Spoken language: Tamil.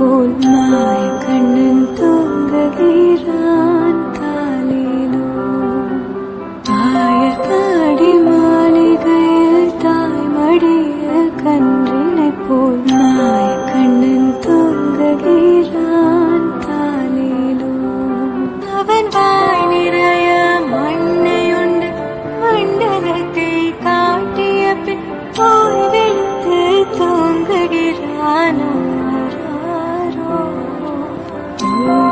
போல் மாயம் கண்ணன் தூங்குகிறான் காலிலோ. தாயர் பாடி மாளிகையில் தாய் மடியில் கண் Ooh.